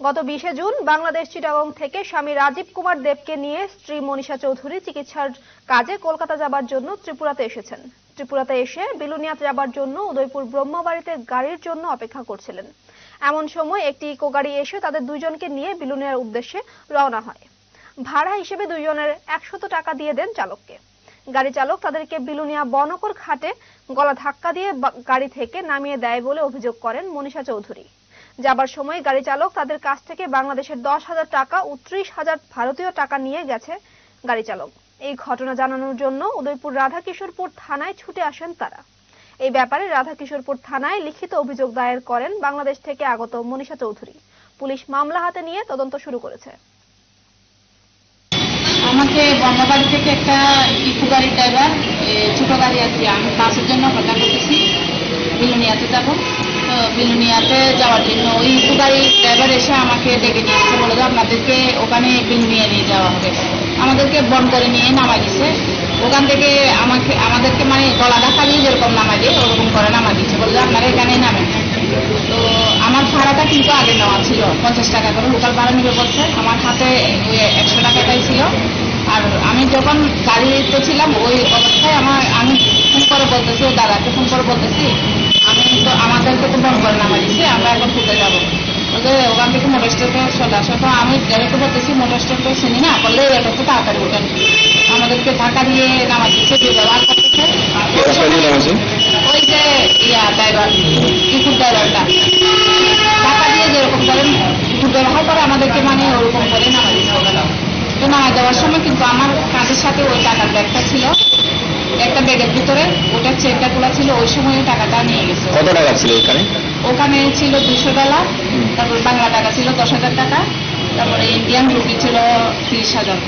গত বিশে জুন বাংলাদেশ চিটাগং থেকে স্বামী রাজীব কুমার দেবকে নিয়ে স্ত্রী মনীষা চৌধুরী চিকিৎসার কাজে কলকাতা যাবার জন্য ত্রিপুরাতে এসেছেন। ত্রিপুরাতে এসে বিলুনিয়াতে যাবার জন্য উদয়পুর ব্রহ্মবাড়িতে গাড়ির জন্য অপেক্ষা করছিলেন। এমন সময় একটি ইকো গাড়ি এসে তাদের দুইজনকে নিয়ে বিলুনিয়ার উদ্দেশ্যে রওনা হয়। ভাড়া হিসেবে দুইজনের একশত টাকা দিয়ে দেন চালককে। গাড়ি চালক তাদেরকে বিলুনিয়া বনকর ঘাটে গলা ধাক্কা দিয়ে গাড়ি থেকে নামিয়ে দেয় বলে অভিযোগ করেন মনীষা চৌধুরী। যাবার সময় গাড়ি চালক তাদের কাছ থেকে বাংলাদেশের দশ হাজার টাকা ও ত্রিশ হাজার ভারতীয় টাকা নিয়ে গেছে গাড়ি চালক। এই ঘটনা জানানোর জন্য উদয়পুর রাধাকিশোরপুর থানায় ছুটে আসেন তারা। এই ব্যাপারে রাধাকিশোরপুর থানায় লিখিত অভিযোগ দায়ের করেন বাংলাদেশ থেকে আগত মনীষা চৌধুরী। পুলিশ মামলা হাতে নিয়ে তদন্ত শুরু করেছে। আমাকে বর্ণবাড়ি থেকে একটা ইকু গাড়ির ড্রাইভার ছোট গাড়ি আছে আমি বাসের জন্য অপেক্ষা করতেছি। বিলুনিয়াতে যাব। বিলুনিয়াতে যাওয়ার জন্য। ওই গাড়ির ড্রাইভার এসে আমাকে ডেকে নিয়ে এসেছে বলে আপনাদেরকে ওখানে বিলুনিয়া নিয়ে যাওয়া হবে। আমাদেরকে বন করে নিয়ে নামা দিছে। ওখান থেকে আমাকে, আমাদেরকে মানে গলা ধাক্কা দিয়ে যেরকম নামা দিয়ে, ওরকম করে নামা দিচ্ছে যে আপনারা এখানেই নামেন। তো আমার ভাড়াটা কিন্তু আগে নেওয়া ছিল, পঞ্চাশ টাকা করে। লোকাল ভাড়া নিবে বলছে। আমার হাতে একশো টাকাটাই ছিল। আর আমি যখন গাড়িতে ছিলাম, ওই অবস্থায় আমার, আমি ফোন করে বলতেছি, ওই দাদাকে ফোন করে বলতেছি আমি তো আমাদেরকে তো বন্ধ করে নামা ঘুরতে যাব ওখান থেকে মোটর স্ট্যান্ডে চলে আসো তো আমি ড্রাইভারকে বলতেছি মোটর স্ট্যান্ডে চিনি না বললে এটা তো তাড়াতাড়ি ওঠেন আমাদেরকে ঢাকা দিয়ে নামা দিচ্ছে ব্যবহার করতেছে। ওই যে ইয়া ড্রাইভার ইকুর ড্রাইভারটা টাকা দিয়ে যেরকম করেন ইকুর ব্যবহার করে আমাদেরকে মানে ওরকম করে নামা দিচ্ছে ওরা। তো নামা দেওয়ার সময় কিন্তু আমার কাজের সাথে ওই টাকার ব্যাগটা ছিল। একটা ব্যাগের ভিতরে ওটা চেকটা খোলা ছিল ওই সময় টাকাটা নিয়ে গেছে। কত টাকা ছিল এখানে ওখানে ছিল দুশো ডলার তারপর বাংলা টাকা ছিল দশ হাজার টাকা তারপরে ইন্ডিয়ান রুপি ছিল তিরিশ হাজার।